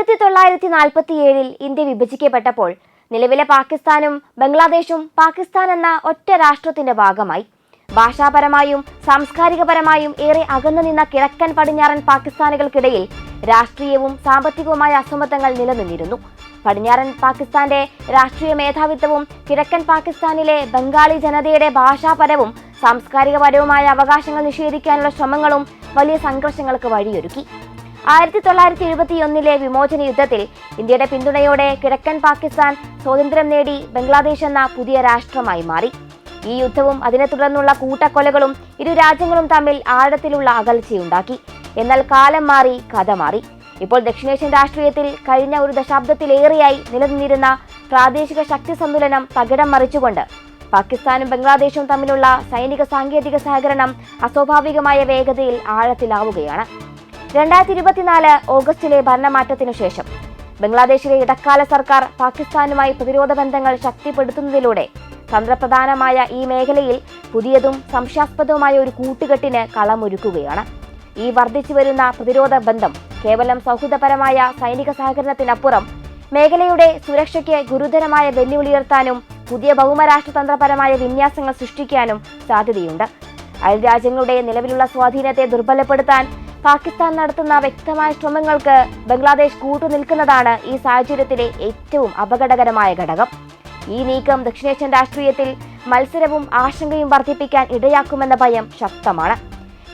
ആയിരത്തി തൊള്ളായിരത്തി നാൽപ്പത്തിയേഴിൽ ഇന്ത്യ വിഭജിക്കപ്പെട്ടപ്പോൾ നിലവിലെ പാകിസ്ഥാനും ബംഗ്ലാദേശും പാകിസ്ഥാൻ എന്ന ഒറ്റ രാഷ്ട്രത്തിന്റെ ഭാഗമായി. ഭാഷാപരമായും സാംസ്കാരികപരമായും ഏറെ അകന്നു നിന്ന കിഴക്കൻ പടിഞ്ഞാറൻ പാകിസ്ഥാനികൾക്കിടയിൽ രാഷ്ട്രീയവും സാമ്പത്തികവുമായ അസമത്വങ്ങൾ നിലനിന്നിരുന്നു. പടിഞ്ഞാറൻ പാകിസ്ഥാന്റെ രാഷ്ട്രീയ മേധാവിത്വവും കിഴക്കൻ പാകിസ്ഥാനിലെ ബംഗാളി ജനതയുടെ ഭാഷാപരവും സാംസ്കാരികപരവുമായ അവകാശങ്ങൾ നിഷേധിക്കാനുള്ള ശ്രമങ്ങളും വലിയ സംഘർഷങ്ങൾക്ക് വഴിയൊരുക്കി. ആയിരത്തി തൊള്ളായിരത്തി എഴുപത്തിയൊന്നിലെ വിമോചന യുദ്ധത്തിൽ ഇന്ത്യയുടെ പിന്തുണയോടെ കിഴക്കൻ പാകിസ്ഥാൻ സ്വാതന്ത്ര്യം നേടി ബംഗ്ലാദേശ് എന്ന പുതിയ രാഷ്ട്രമായി മാറി. ഈ യുദ്ധവും അതിനെ തുടർന്നുള്ള കൂട്ടക്കൊലകളും ഇരു രാജ്യങ്ങളും തമ്മിൽ ആഴത്തിലുള്ള അകൽച്ചയുണ്ടാക്കി. എന്നാൽ കാലം മാറി കഥ മാറി. ഇപ്പോൾ ദക്ഷിണേഷ്യൻ രാഷ്ട്രീയത്തിൽ കഴിഞ്ഞ ഒരു ദശാബ്ദത്തിലേറെയായി നിലനിന്നിരുന്ന പ്രാദേശിക ശക്തി സന്തുലനം തകിടം മറിച്ചുകൊണ്ട് പാകിസ്ഥാനും ബംഗ്ലാദേശും തമ്മിലുള്ള സൈനിക സാങ്കേതിക സഹകരണം അസ്വാഭാവികമായ വേഗതയിൽ ആഴത്തിലാവുകയാണ്. രണ്ടായിരത്തി ഇരുപത്തിനാല് ഓഗസ്റ്റിലെ ഭരണമാറ്റത്തിനു ശേഷം ബംഗ്ലാദേശിലെ ഇടക്കാല സർക്കാർ പാകിസ്ഥാനുമായി പ്രതിരോധ ബന്ധങ്ങൾ ശക്തിപ്പെടുത്തുന്നതിലൂടെ തന്ത്രപ്രധാനമായ ഈ മേഖലയിൽ പുതിയതും സംശയാസ്പദവുമായ ഒരു കൂട്ടുകെട്ടിന് കളമൊരുക്കുകയാണ്. ഈ വർദ്ധിച്ചു വരുന്ന പ്രതിരോധ ബന്ധം കേവലം സൗഹൃദപരമായ സൈനിക സഹകരണത്തിനപ്പുറം മേഖലയുടെ സുരക്ഷയ്ക്ക് ഗുരുതരമായ വെല്ലുവിളിയുയർത്താനും പുതിയ ഭൗമരാഷ്ട്രതന്ത്രപരമായ വിന്യാസങ്ങൾ സൃഷ്ടിക്കാനും സാധ്യതയുണ്ട്. അയൽ രാജ്യങ്ങളുടെ നിലവിലുള്ള സ്വാധീനത്തെ ദുർബലപ്പെടുത്താൻ പാകിസ്ഥാൻ നടത്തുന്ന വ്യക്തമായ ശ്രമങ്ങൾക്ക് ബംഗ്ലാദേശ് കൂട്ടുനിൽക്കുന്നതാണ് ഈ സാഹചര്യത്തിലെ ഏറ്റവും അപകടകരമായ ഘടകം. ഈ നീക്കം ദക്ഷിണേഷ്യൻ രാഷ്ട്രീയത്തിൽ മത്സരവും ആശങ്കയും വർദ്ധിപ്പിക്കാൻ ഇടയാക്കുമെന്ന ഭയം ശക്തമാണ്.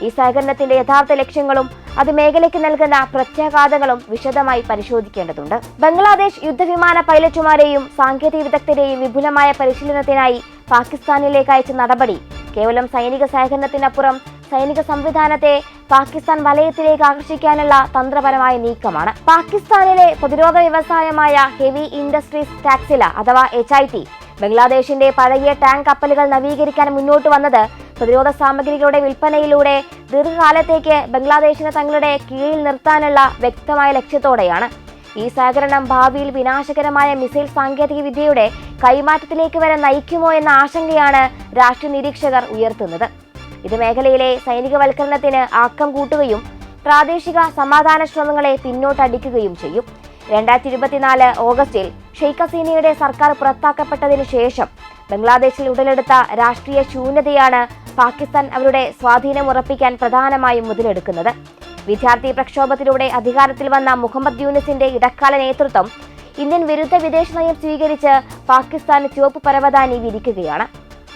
ഈ സഹകരണത്തിന്റെ യഥാർത്ഥ ലക്ഷ്യങ്ങളും അത് മേഖലയ്ക്ക് നൽകുന്ന പ്രത്യാഘാതങ്ങളും വിശദമായി പരിശോധിക്കേണ്ടതുണ്ട്. ബംഗ്ലാദേശ് യുദ്ധവിമാന പൈലറ്റുമാരെയും സാങ്കേതിക വിദഗ്ധരെയും വിപുലമായ പരിശീലനത്തിനായി പാകിസ്ഥാനിലേക്ക് അയച്ച നടപടി കേവലം സൈനിക സഹകരണത്തിനപ്പുറം സൈനിക സംവിധാനത്തെ പാകിസ്ഥാൻ വലയത്തിലേക്ക് ആകർഷിക്കാനുള്ള തന്ത്രപരമായ നീക്കമാണ്. പാകിസ്ഥാനിലെ പ്രതിരോധ വ്യവസായമായ ഹെവി ഇൻഡസ്ട്രീസ് ടാക്സില അഥവാ എച്ച് ഐ ടി ബംഗ്ലാദേശിന്റെ പഴകിയ ടാങ്ക് കപ്പലുകൾ നവീകരിക്കാൻ മുന്നോട്ട് വന്നത് പ്രതിരോധ സാമഗ്രികളുടെ വിൽപ്പനയിലൂടെ ദീർഘകാലത്തേക്ക് ബംഗ്ലാദേശിനെ തങ്ങളുടെ കീഴിൽ നിർത്താനുള്ള വ്യക്തമായ ലക്ഷ്യത്തോടെയാണ്. ഈ സഹകരണം ഭാവിയിൽ വിനാശകരമായ മിസൈൽ സാങ്കേതിക വിദ്യയുടെ കൈമാറ്റത്തിലേക്ക് വരെ നയിക്കുമോ എന്ന ആശങ്കയാണ് രാഷ്ട്രീയ നിരീക്ഷകർ ഉയർത്തുന്നത്. ഇത് മേഖലയിലെ സൈനികവൽക്കരണത്തിന് ആക്കം കൂട്ടുകയും പ്രാദേശിക സമാധാന ശ്രമങ്ങളെ പിന്നോട്ടടിക്കുകയും ചെയ്യും. രണ്ടായിരത്തി ഇരുപത്തിനാല് ഓഗസ്റ്റിൽ ഷെയ്ഖ് ഹസീനയുടെ സർക്കാർ പുറത്താക്കപ്പെട്ടതിനു ശേഷം ബംഗ്ലാദേശിൽ ഉടലെടുത്ത രാഷ്ട്രീയ ശൂന്യതയാണ് പാകിസ്ഥാൻ അവരുടെ സ്വാധീനം ഉറപ്പിക്കാൻ പ്രധാനമായും മുതലെടുക്കുന്നത്. വിദ്യാർത്ഥി പ്രക്ഷോഭത്തിലൂടെ അധികാരത്തിൽ വന്ന മുഹമ്മദ് യൂനിസിന്റെ ഇടക്കാല നേതൃത്വം ഇന്ത്യൻ വിരുദ്ധ വിദേശ നയം സ്വീകരിച്ച് പാകിസ്ഥാന് ചുവപ്പ് പരവതാനി വിരിക്കുകയാണ്.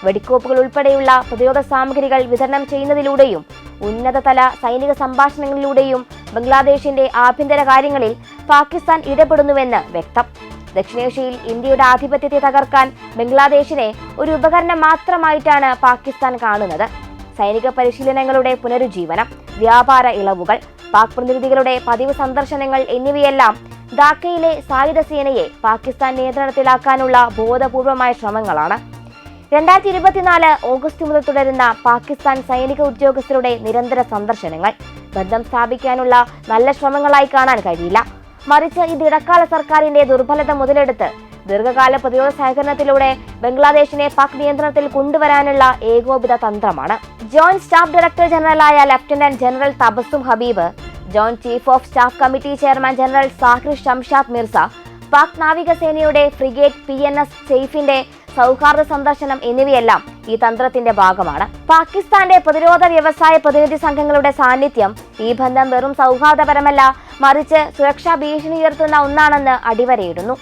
വെടിക്കോപ്പുകൾ ഉൾപ്പെടെയുള്ള പ്രതിരോധ സാമഗ്രികൾ വിതരണം ചെയ്യുന്നതിലൂടെയും ഉന്നതതല സൈനിക സംഭാഷണങ്ങളിലൂടെയും ബംഗ്ലാദേശിന്റെ ആഭ്യന്തര കാര്യങ്ങളിൽ പാകിസ്ഥാൻ ഇടപെടുന്നുവെന്ന് വ്യക്തം. ദക്ഷിണേഷ്യയിൽ ഇന്ത്യയുടെ ആധിപത്യത്തെ തകർക്കാൻ ബംഗ്ലാദേശിനെ ഒരു ഉപകരണം മാത്രമായിട്ടാണ് പാകിസ്ഥാൻ കാണുന്നത്. സൈനിക പരിശീലനങ്ങളുടെ പുനരുജ്ജീവനം വ്യാപാര ഇളവുകൾ പാക് പ്രതിനിധികളുടെ പതിവ് സന്ദർശനങ്ങൾ എന്നിവയെല്ലാം ധാക്കയിലെ സായുധ സേനയെ പാകിസ്ഥാൻ നിയന്ത്രണത്തിലാക്കാനുള്ള ബോധപൂർവമായ ശ്രമങ്ങളാണ്. രണ്ടായിരത്തി ഇരുപത്തിനാല് ഓഗസ്റ്റ് മുതൽ തുടരുന്ന പാകിസ്ഥാൻ സൈനിക ഉദ്യോഗസ്ഥരുടെ നിരന്തര സന്ദർശനങ്ങൾ. ബന്ധം സ്ഥാപിക്കാനുള്ള നല്ല ശ്രമങ്ങളായി കാണാൻ കഴിയില്ല. മറിച്ച് ഇത് ഇടക്കാല സർക്കാരിന്റെ ദുർബലത മുതലെടുത്ത് ദീർഘകാല പ്രതിരോധ സഹകരണത്തിലൂടെ ബംഗ്ലാദേശിനെ പാക് നിയന്ത്രണത്തിൽ കൊണ്ടുവരാനുള്ള ഏകോപിത തന്ത്രമാണ്. Joint staff director ജനറലായ lieutenant general Tabassum Habib joint chief of staff committee chairman general Zahir Shamshad Mirza Pak നാവികസേനയുടെ ഫ്രിഗേറ്റ് പി എൻ എസ് സെയ്ഫിന്റെ സൗഹാർദ്ദ സന്ദർശനം എന്നിവയെല്ലാം ഈ തന്ത്രത്തിന്റെ ഭാഗമാണ്. പാകിസ്ഥാന്റെ പ്രതിരോധ വ്യവസായ പ്രതിനിധി സംഘങ്ങളുടെ സാന്നിധ്യം ഈ ബന്ധം വെറും സൗഹാർദ്ദപരമല്ല മറിച്ച് സുരക്ഷാ ഭീഷണി ഉയർത്തുന്ന ഒന്നാണെന്ന് അടിവരയിടുന്നു.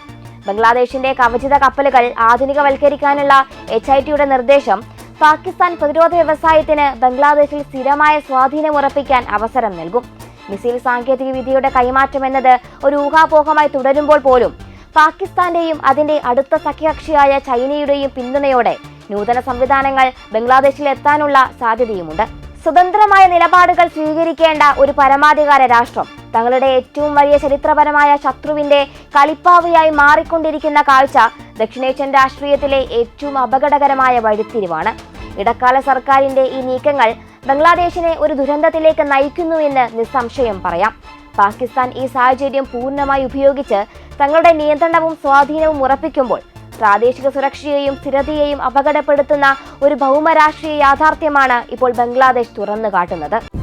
ബംഗ്ലാദേശിന്റെ കവചിത കപ്പലുകൾ ആധുനികവൽക്കരിക്കാനുള്ള എച്ച് ഐ ടിയുടെ നിർദ്ദേശം പാകിസ്ഥാൻ പ്രതിരോധ വ്യവസായത്തിന് ബംഗ്ലാദേശിൽ സ്ഥിരമായ സ്വാധീനം ഉറപ്പിക്കാൻ അവസരം നൽകും. മിസൈൽ സാങ്കേതിക വിദ്യയുടെ കൈമാറ്റം എന്നത് ഒരു ഊഹാപോഹമായി തുടരുമ്പോൾ പോലും പാകിസ്ഥാന്റെയും അതിന്റെ അടുത്ത സഖ്യകക്ഷിയായ ചൈനയുടെയും പിന്തുണയോടെ നൂതന സംവിധാനങ്ങൾ ബംഗ്ലാദേശിൽ എത്താനുള്ള സാധ്യതയുമുണ്ട്. സ്വതന്ത്രമായ നിലപാടുകൾ സ്വീകരിക്കേണ്ട ഒരു പരമാധികാര രാഷ്ട്രം തങ്ങളുടെ ഏറ്റവും വലിയ ചരിത്രപരമായ ശത്രുവിന്റെ കളിപ്പാവയായി മാറിക്കൊണ്ടിരിക്കുന്ന കാഴ്ച ദക്ഷിണേഷ്യൻ രാഷ്ട്രീയത്തിലെ ഏറ്റവും അപകടകരമായ വഴിത്തിരിവാണ്. ഇടക്കാല സർക്കാരിന്റെ ഈ നീക്കങ്ങൾ ബംഗ്ലാദേശിനെ ഒരു ദുരന്തത്തിലേക്ക് നയിക്കുന്നുവെന്ന് നിസ്സംശയം പറയാം. പാകിസ്ഥാൻ ഈ സാഹചര്യം പൂർണമായി ഉപയോഗിച്ച് തങ്ങളുടെ നിയന്ത്രണവും സ്വാധീനവും ഉറപ്പിക്കുമ്പോൾ പ്രാദേശിക സുരക്ഷയെയും സ്ഥിരതയെയും അപകടപ്പെടുത്തുന്ന ഒരു ഭൗമരാഷ്ട്രീയ യാഥാർത്ഥ്യമാണ് ഇപ്പോൾ ബംഗ്ലാദേശ് തുറന്നു കാട്ടുന്നത്